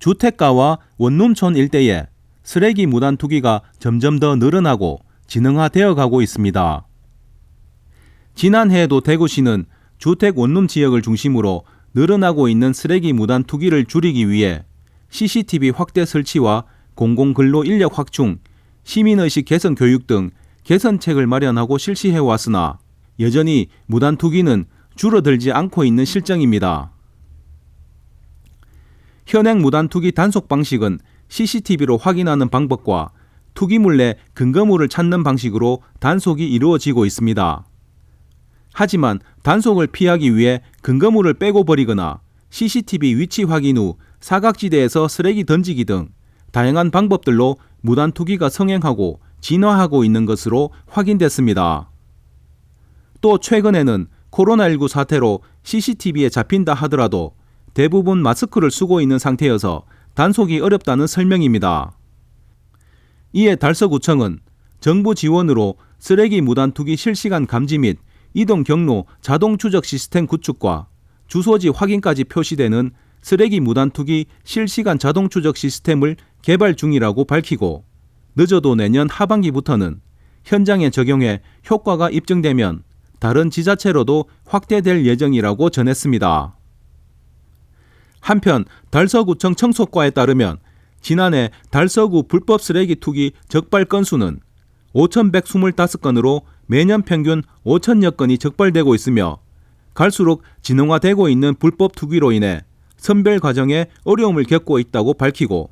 주택가와 원룸촌 일대에 쓰레기 무단 투기가 점점 더 늘어나고 진흥화되어 가고 있습니다. 지난해에도 대구시는 주택 원룸 지역을 중심으로 늘어나고 있는 쓰레기 무단 투기를 줄이기 위해 CCTV 확대 설치와 공공근로 인력 확충, 시민의식 개선 교육 등 개선책을 마련하고 실시해 왔으나 여전히 무단 투기는 줄어들지 않고 있는 실정입니다. 현행 무단 투기 단속 방식은 CCTV로 확인하는 방법과 투기물 내 근거물을 찾는 방식으로 단속이 이루어지고 있습니다. 하지만 단속을 피하기 위해 근거물을 빼고 버리거나 CCTV 위치 확인 후 사각지대에서 쓰레기 던지기 등 다양한 방법들로 무단 투기가 성행하고 진화하고 있는 것으로 확인됐습니다. 또 최근에는 코로나19 사태로 CCTV에 잡힌다 하더라도 대부분 마스크를 쓰고 있는 상태여서 단속이 어렵다는 설명입니다. 이에 달서구청은 정부 지원으로 쓰레기 무단 투기 실시간 감지 및 이동 경로 자동 추적 시스템 구축과 주소지 확인까지 표시되는 쓰레기 무단 투기 실시간 자동 추적 시스템을 개발 중이라고 밝히고 늦어도 내년 하반기부터는 현장에 적용해 효과가 입증되면 다른 지자체로도 확대될 예정이라고 전했습니다. 한편 달서구청 청소과에 따르면 지난해 달서구 불법 쓰레기 투기 적발 건수는 5,125건으로 매년 평균 5천여 건이 적발되고 있으며 갈수록 진흥화되고 있는 불법 투기로 인해 선별 과정에 어려움을 겪고 있다고 밝히고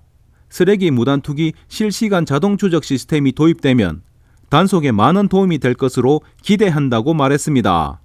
쓰레기 무단 투기 실시간 자동 추적 시스템이 도입되면 단속에 많은 도움이 될 것으로 기대한다고 말했습니다.